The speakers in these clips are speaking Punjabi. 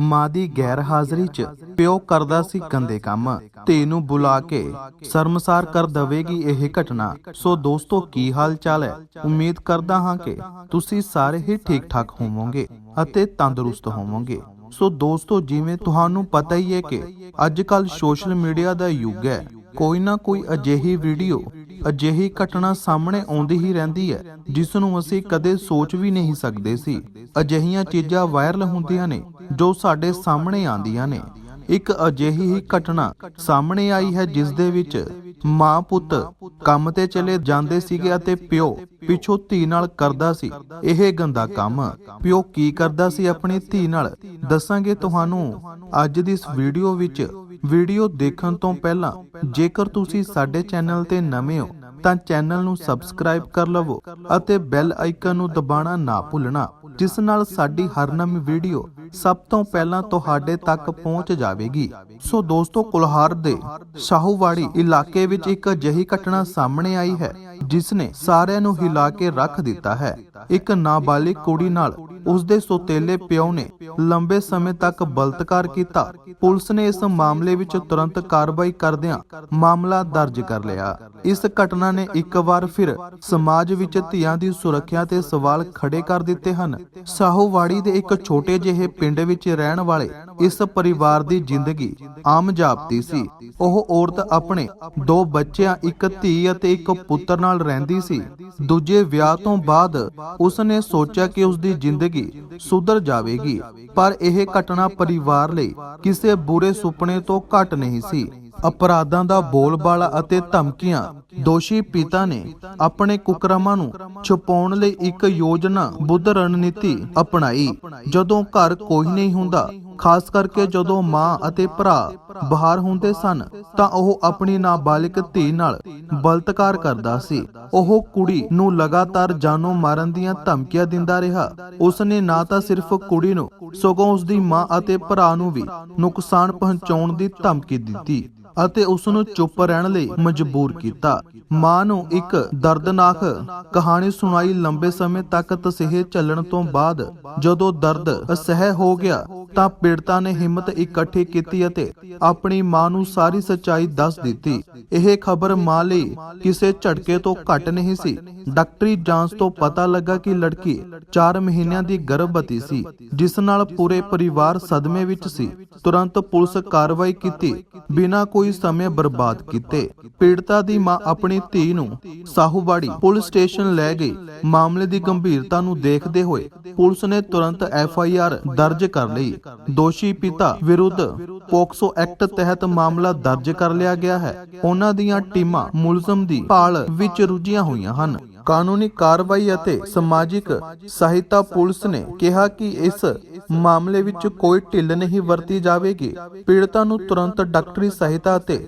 ਮਾਂ ਦੀ ਗੈਰ ਹਾਜ਼ਰੀ 'ਚ ਪਿਓ ਕਰਦਾ ਸੀ ਗੰਦੇ ਕੰਮ। ਧੀ ਨੂੰ ਬੁਲਾ ਕੇ ਸ਼ਰਮਸਾਰ ਕਰ ਦਵੇਗੀ ਇਹ ਘਟਨਾ। ਸੋ ਦੋਸਤੋ, ਕੀ ਹਾਲ ਚਾਲ ਹੈ? ਉਮੀਦ ਕਰਦਾ ਹਾਂ ਕਿ ਤੁਸੀਂ ਸਾਰੇ ਹੀ ਠੀਕ ਠਾਕ ਹੋਵੋਗੇ ਅਤੇ ਤੰਦਰੁਸਤ ਹੋਵੋਗੇ। ਸੋ ਦੋਸਤੋ, ਜਿਵੇਂ ਤੁਹਾਨੂੰ ਪਤਾ ਹੀ ਹੈ ਕਿ ਅੱਜ ਕੱਲ ਸੋਸ਼ਲ ਮੀਡੀਆ ਦਾ ਯੁੱਗ ਹੈ। ਕੋਈ ਨਾ ਕੋਈ ਅਜਿਹੀ ਵੀਡੀਓ, ਅਜਿਹੀ ਘਟਨਾ ਸਾਹਮਣੇ ਆਉਂਦੀ ਹੀ ਰਹਿੰਦੀ ਹੈ, ਜਿਸ ਨੂੰ ਅਸੀਂ ਕਦੇ ਸੋਚ ਵੀ ਨਹੀਂ ਸਕਦੇ ਸੀ। ਅਜਿਹੀਆਂ ਚੀਜ਼ਾਂ ਵਾਇਰਲ ਹੁੰਦੀਆਂ ਨੇ ਜੋ ਸਾਡੇ ਸਾਹਮਣੇ ਆਉਂਦੀਆਂ ਨੇ। ਇੱਕ ਅਜਿਹੀ ਹੀ ਘਟਨਾ ਸਾਹਮਣੇ ਆਈ ਹੈ, ਜਿਸ ਦੇ ਵਿੱਚ ਮਾਂ ਪੁੱਤ ਕੰਮ ਤੇ ਚਲੇ ਜਾਂਦੇ ਸੀਗੇ ਅਤੇ ਪਿਓ ਪਿੱਛੋਂ ਧੀ ਨਾਲ ਕਰਦਾ ਸੀ। ਇਹ ਗੰਦਾ ਕੰਮ। ਪਿਓ ਕੀ ਕਰਦਾ ਸੀ ਆਪਣੀ ਧੀ ਨਾਲ? ਦੱਸਾਂਗੇ ਤੁਹਾਨੂੰ ਅੱਜ ਦੀ ਇਸ ਵੀਡੀਓ ਵਿੱਚ। ਵੀਡੀਓ ਦੇਖਣ ਤੋਂ ਪਹਿਲਾਂ ਜੇਕਰ ਤੁਸੀਂ ਸਾਡੇ ਚੈਨਲ ਤੇ ਨਵੇਂ ਹੋ, ਤਾਂ ਚੈਨਲ ਨੂੰ ਸਬਸਕ੍ਰਾਈਬ ਕਰ ਲਵੋ ਅਤੇ ਬੈਲ ਆਈਕਨ ਨੂੰ ਦਬਾਉਣਾ ਨਾ ਭੁੱਲਣਾ। ਜਿਸ ਨਾਲ ਸਾਡੀ ਹਰ ਨਵੀਂ ਵੀਡੀਓ ਸਭ ਤੋਂ ਪਹਿਲਾਂ ਤੁਹਾਡੇ ਤੱਕ ਪਹੁੰਚ ਜਾਵੇਗੀ। ਸੋ ਦੋਸਤੋ, ਕੁਲਹਾਰ ਦੇ ਸ਼ਾਹੂਵਾੜੀ ਇਲਾਕੇ ਵਿੱਚ ਇੱਕ ਅਜਿਹੀ ਘਟਨਾ ਸਾਹਮਣੇ ਆਈ ਹੈ, ਜਿਸ ਨੇ ਸਾਰਿਆਂ ਨੂੰ ਹਿਲਾ ਕੇ ਰੱਖ ਦਿੱਤਾ ਹੈ। ਇੱਕ ਨਾਬਾਲਿਗ ਕੁੜੀ ਨਾਲ ਉਸ ਦੇ ਸੋਤੇਲੇ ਪਿਓ ਨੇ ਲੰਬੇ ਸਮੇਂ ਤੱਕ ਬਲਤਕਾਰ ਕੀਤਾ। ਪੁਲਿਸ ਨੇ ਇਸ ਮਾਮਲੇ ਵਿੱਚ ਤੁਰੰਤ ਕਾਰਵਾਈ ਕਰਦਿਆਂ ਮਾਮਲਾ ਦਰਜ ਕਰ ਲਿਆ। ਇਸ ਘਟਨਾ ਨੇ ਇੱਕ ਵਾਰ ਫਿਰ ਸਮਾਜ ਵਿੱਚ ਧੀਆਂ ਦੀ ਸੁਰੱਖਿਆ ਤੇ ਸਵਾਲ ਖੜੇ ਕਰ ਦਿੱਤੇ ਹਨ। ਸਾਹੂਵਾੜੀ ਦੇ ਇੱਕ ਛੋਟੇ ਜਿਹੇ ਪਿੰਡ ਵਿੱਚ ਰਹਿਣ ਵਾਲੇ ਇਸ ਪਰਿਵਾਰ ਦੀ ਜ਼ਿੰਦਗੀ ਆਮ ਜਾਪਦੀ ਸੀ। ਉਹ ਔਰਤ ਆਪਣੇ ਦੋ ਬੱਚਿਆਂ, ਇੱਕ ਧੀ ਅਤੇ ਇੱਕ ਪੁੱਤਰ ਨਾਲ ਰਹਿੰਦੀ ਸੀ। ਦੂਜੇ ਵਿਆਹ ਤੋਂ ਬਾਅਦ ਉਸ ਨੇ ਸੋਚਿਆ ਕਿ ਉਸ ਦੀ ਜ਼ਿੰਦਗੀ ਸੁਧਰ ਜਾਵੇਗੀ, ਪਰ ਇਹ ਘਟਨਾ ਪਰਿਵਾਰ ਲਈ ਕਿਸੇ ਬੁਰੇ ਸੁਪਨੇ ਤੋਂ ਘੱਟ ਨਹੀਂ ਸੀ। ਅਪਰਾਧਾਂ ਦਾ ਬੋਲਬਾਲਾ ਅਤੇ ਧਮਕੀਆਂ ਦੋਸ਼ੀ ਪਿਤਾ ਨੇ ਆਪਣੇ ਕੁਕਰਮਾਂ ਨੂੰ ਛੁਪਾਉਣ ਲਈ ਇੱਕ ਯੋਜਨਾ ਬੁੱਧ ਰਣਨੀਤੀ ਅਪਣਾਈ। ਜਦੋਂ ਘਰ ਕੋਈ ਨਹੀਂ ਹੁੰਦਾ ਖਾਸ ਕਰਕੇ ਜਦੋਂ ਮਾਂ ਅਤੇ ਭਰਾ ਬਾਹਰ ਹੁੰਦੇ ਸਨ, ਤਾਂ ਉਹ ਆਪਣੀ ਨਾਬਾਲਿਗ ਧੀ ਨਾਲ ਬਲਤਕਾਰ ਕਰਦਾ ਸੀ। ਉਹ ਕੁੜੀ ਨੂੰ ਲਗਾਤਾਰ ਜਾਨੋਂ ਮਾਰਨ ਦੀਆਂ ਧਮਕੀਆਂ ਦਿੰਦਾ ਰਿਹਾ। ਉਸ ਨੇ ਨਾ ਤਾਂ ਸਿਰਫ ਕੁੜੀ ਨੂੰ, ਸਗੋਂ ਉਸ ਦੀ ਮਾਂ ਅਤੇ ਭਰਾ ਨੂੰ ਵੀ ਨੁਕਸਾਨ ਪਹੁੰਚਾਉਣ ਦੀ ਧਮਕੀ ਦਿੱਤੀ ਅਤੇ ਉਸ ਨੂੰ ਚੁੱਪ ਰਹਿਣ ਲਈ ਮਜਬੂਰ ਕੀਤਾ। ਮਾਂ ਨੂੰ ਇੱਕ ਦਰਦਨਾਕ ਕਹਾਣੀ ਸੁਣਾਈ ਲੰਬੇ ਸਮੇਂ ਤੱਕ ਤਸਹਿ ਚੱਲਣ ਤੋਂ ਬਾਅਦ ਜਦੋਂ ਦਰਦ ਅਸਹਿ ਹੋ ਗਿਆ ਤਾਂ ਪੀੜਤਾ ਨੇ ਹਿੰਮਤ ਇਕੱਠੀ ਕੀਤੀ ਅਤੇ ਆਪਣੀ ਮਾਂ ਨੂੰ ਸਾਰੀ ਸੱਚਾਈ ਦੱਸ ਦਿੱਤੀ। ਇਹ ਖਬਰ ਮਾਂ ਲਈ ਕਿਸੇ ਝਟਕੇ ਤੋਂ ਘੱਟ ਨਹੀਂ ਸੀ। ਡਾਕਟਰੀ ਜਾਂਚ ਤੋਂ ਪਤਾ ਲੱਗਾ ਕਿ ਲੜਕੀ 4 ਮਹੀਨਿਆਂ ਦੀ ਗਰਭਵਤੀ ਸੀ, ਜਿਸ ਨਾਲ ਪੂਰੇ ਪਰਿਵਾਰ ਸਦਮੇ ਵਿੱਚ ਸੀ। ਤੁਰੰਤ ਪੁਲਿਸ ਕਾਰਵਾਈ ਕੀਤੀ, ਬਿਨਾਂ ਕੋਈ ਸਮੇਂ ਬਰਬਾਦ ਕੀਤੇ। ਪੀੜਤਾ ਦੀ ਮਾਂ ਆਪਣੀ ਧੀ ਨੂੰ ਸਾਹੂਵਾੜੀ ਪੁਲਿਸ ਸਟੇਸ਼ਨ ਲੈ ਗਈ। ਮਾਮਲੇ ਦੀ ਗੰਭੀਰਤਾ ਨੂੰ ਦੇਖਦੇ ਹੋਏ ਪੁਲਿਸ ਨੇ ਤੁਰੰਤ ਐਫ ਆਈ ਆਰ ਦਰਜ ਕਰ ਲਈ। ਦੋਸ਼ੀ ਪਿਤਾ ਵਿਰੁੱਧ ਪੋਕਸੋ ਐਕਟ ਤਹਿਤ ਮਾਮਲਾ ਦਰਜ ਕਰ ਲਿਆ ਗਿਆ ਹੈ। ਉਹਨਾਂ ਦੀਆਂ ਟੀਮਾਂ ਮੁਲਜ਼ਮ ਦੀ ਭਾਲ ਵਿੱਚ ਰੁੱਝੀਆਂ ਹੋਈਆਂ ਹਨ। ਕਾਨੂੰਨੀ ਕਾਰਵਾਈ ਅਤੇ ਸਮਾਜਿਕ ਸਹਾਇਤਾ ਪੁਲਿਸ ਨੇ ਕਿਹਾ ਕਿ ਇਸ ਮਾਮਲੇ ਵਿੱਚ ਕੋਈ ਢਿੱਲ ਨਹੀਂ ਵਰਤੀ ਜਾਵੇਗੀ। ਪੀੜਤਾਂ ਨੂੰ ਤੁਰੰਤ ਡਾਕਟਰੀ ਸਹਾਇਤਾ ਅਤੇ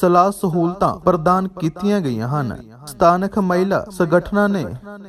ਸਲਾਹ ਸਹੂਲਤਾਂ ਪ੍ਰਦਾਨ ਕੀਤੀਆਂ ਗਈਆਂ ਹਨ। ਸਥਾਨਕ ਮਹਿਲਾ ਸੰਗਠਨਾਂ ਨੇ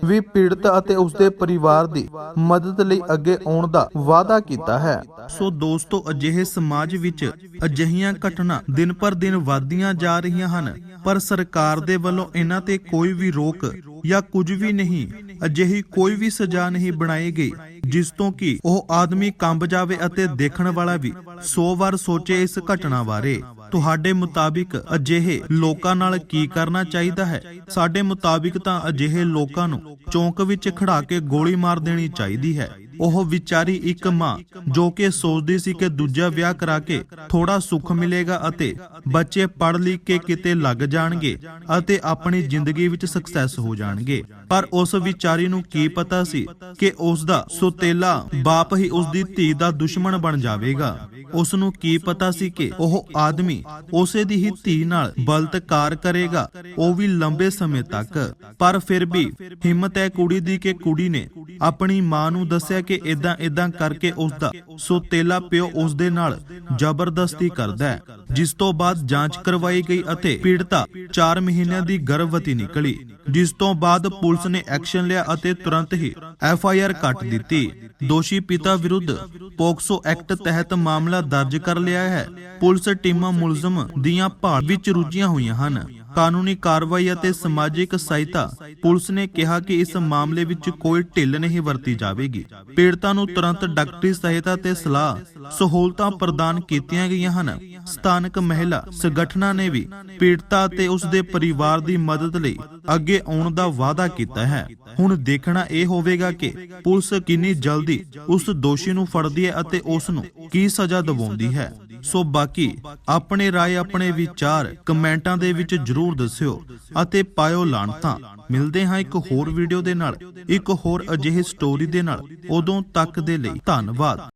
ਵੀ ਪੀੜਤ ਅਤੇ ਉਸਦੇ ਪਰਿਵਾਰ ਦੀ ਮਦਦ ਲਈ ਅੱਗੇ ਆਉਣ ਦਾ ਵਾਅਦਾ ਕੀਤਾ ਹੈ। ਸੋ ਦੋਸਤੋ, ਅਜਿਹੇ ਸਮਾਜ ਵਿੱਚ ਅਜਿਹੀਆਂ ਘਟਨਾ ਦਿਨ ਪਰ ਦਿਨ ਵਧਦੀਆਂ ਜਾ ਰਹੀਆਂ ਹਨ। ਪਰ ਸਰਕਾਰ ਦੇ ਵੱਲੋਂ ਇਹਨਾਂ ਤੇ ਕੋਈ ਵੀ ਰੋਕ ਜਾਂ ਕੁਝ ਵੀ ਨਹੀਂ, ਅਜਿਹੀ ਕੋਈ ਵੀ ਸਜ਼ਾ ਨਹੀਂ ਬਣਾਈ ਗਈ, ਜਿਸ ਤੋਂ ਕਿ ਉਹ ਆਦਮੀ ਕੰਬ ਜਾਵੇ ਅਤੇ ਦੇਖਣ ਵਾਲਾ ਵੀ 100 ਵਾਰ ਸੋਚੇ ਇਸ ਘਟਨਾ ਬਾਰੇ। ਤੁਹਾਡੇ ਮੁਤਾਬਿਕ ਅਜਿਹੇ ਲੋਕਾਂ ਨਾਲ ਕੀ ਕਰਨਾ ਚਾਹੀਦਾ ਹੈ? ਸਾਡੇ ਮੁਤਾਬਿਕ ਤਾਂ ਅਜਿਹੇ ਲੋਕਾਂ ਨੂੰ ਚੌਂਕ ਵਿੱਚ ਖੜਾ ਕੇ ਗੋਲੀ ਮਾਰ ਦੇਣੀ ਚਾਹੀਦੀ ਹੈ। ਉਹ ਵਿਚਾਰੀ ਇੱਕ ਮਾਂ, ਜੋ ਕਿ ਸੋਚਦੀ ਸੀ ਕਿ ਦੂਜਾ ਵਿਆਹ ਕਰਾ ਕੇ ਥੋੜਾ ਸੁੱਖ ਮਿਲੇਗਾ ਅਤੇ ਬੱਚੇ ਪੜ੍ਹ ਲਿਖ ਕੇ ਕਿਤੇ ਲੱਗ ਜਾਣਗੇ ਅਤੇ ਆਪਣੀ ਜ਼ਿੰਦਗੀ ਵਿੱਚ ਸਕਸੈਸ ਹੋ ਜਾਣਗੇ। ਪਰ ਉਸ ਵਿਚਾਰੀ ਨੂੰ ਕੀ ਪਤਾ ਸੀ ਕਿ ਉਸ ਦਾ ਸੁਤੇਲਾ ਬਾਪ ਹੀ ਉਸ ਦੀ ਧੀ ਦਾ ਦੁਸ਼ਮਣ ਬਣ ਜਾਵੇਗਾ। ਉਸ ਨੂੰ ਕੀ ਪਤਾ ਸੀ ਕਿ ਉਹ ਆਦਮੀ ਉਸੇ ਦੀ ਹੀ ਧੀ ਨਾਲ ਬਲਤਕਾਰ ਕਰੇਗਾ, ਉਹ ਵੀ ਲੰਬੇ ਸਮੇਂ ਤੱਕ। ਪਰ ਫਿਰ ਵੀ ਹਿੰਮਤ ਹੈ ਕੁੜੀ ਦੀ ਕਿ ਕੁੜੀ ਨੇ ਆਪਣੀ ਮਾਂ ਨੂੰ ਦੱਸਿਆ ਕਿ ਇਦਾਂ ਇਦਾਂ ਕਰਕੇ ਉਸ ਦਾ ਸੁਤੇਲਾ ਪਿਓ ਉਸ ਦੇ ਨਾਲ ਜ਼ਬਰਦਸਤੀ ਕਰਦਾ ਹੈ, ਜਿਸ ਤੋਂ ਬਾਅਦ ਜਾਂਚ ਕਰਵਾਈ ਗਈ ਅਤੇ ਪੀੜਤਾ 4 ਮਹੀਨਿਆਂ ਦੀ ਗਰਭਵਤੀ ਨਿਕਲੀ, ਜਿਸ ਤੋਂ ਬਾਅਦ ਪੁਲਿਸ ਨੇ ਐਕਸ਼ਨ ਲਿਆ ਅਤੇ ਤੁਰੰਤ ਹੀ ਐਫ ਆਈ ਆਰ ਕੱਟ ਦਿੱਤੀ। ਦੋਸ਼ੀ ਪਿਤਾ ਵਿਰੁੱਧ ਪੋਕਸੋ ਐਕਟ ਤਹਿਤ ਮਾਮਲਾ ਦਰਜ ਕਰ ਲਿਆ ਹੈ। ਪੁਲਿਸ ਟੀਮਾਂ ਮੁਲਜ਼ਮ ਦੀਆਂ ਭਾਲ ਵਿੱਚ ਰੁੱਝੀਆਂ ਹੋਈਆਂ ਹਨ। ਕਾਨੂੰਨੀ ਕਾਰਵਾਈ ਅਤੇ ਸਮਾਜਿਕ ਸਹਾਇਤਾ। ਪੁਲਿਸ ਨੇ ਕਿਹਾ ਕਿ ਇਸ ਮਾਮਲੇ ਵਿੱਚ ਕੋਈ ਢਿੱਲ ਨਹੀਂ ਵਰਤੀ ਜਾਵੇਗੀ। ਪੀੜਤਾਂ ਨੂੰ ਤੁਰੰਤ ਡਾਕਟਰੀ ਸਹਾਇਤਾ ਤੇ ਸਲਾਹ ਸਹੂਲਤਾਂ ਪ੍ਰਦਾਨ ਕੀਤੀਆਂ ਗਈਆਂ ਹਨ। ਸਥਾਨਕ ਮਹਿਲਾ ਸੰਗਠਨਾਂ ਨੇ ਵੀ ਪੀੜਤਾ ਤੇ ਉਸ ਦੇ ਪਰਿਵਾਰ ਦੀ ਮਦਦ ਲਈ ਅੱਗੇ ਆਉਣ ਦਾ ਵਾਅਦਾ ਕੀਤਾ ਹੈ। ਹੁਣ ਦੇਖਣਾ ਇਹ ਹੋਵੇਗਾ ਕਿ ਪੁਲਿਸ ਕਿੰਨੀ ਜਲਦੀ ਉਸ ਦੋਸ਼ੀ ਨੂੰ ਫੜਦੀ ਹੈ ਅਤੇ ਉਸ ਨੂੰ ਕੀ ਸਜ਼ਾ ਦਿਵਾਉਂਦੀ ਹੈ। ਸੋ ਬਾਕੀ ਆਪਣੇ ਰਾਏ, ਆਪਣੇ ਵਿਚਾਰ ਕਮੈਂਟਾਂ ਦੇ ਵਿੱਚ ਜਰੂਰ ਦੱਸਿਓ ਅਤੇ ਪਾਇਓ ਲਾਣਤਾਂ ਮਿਲਦੇ ਹਾਂ ਇੱਕ ਹੋਰ ਵੀਡੀਓ ਦੇ ਨਾਲ, ਇੱਕ ਹੋਰ ਅਜਿਹੇ ਸਟੋਰੀ ਦੇ ਨਾਲ। ਉਦੋਂ ਤੱਕ ਦੇ ਲਈ ਧੰਨਵਾਦ।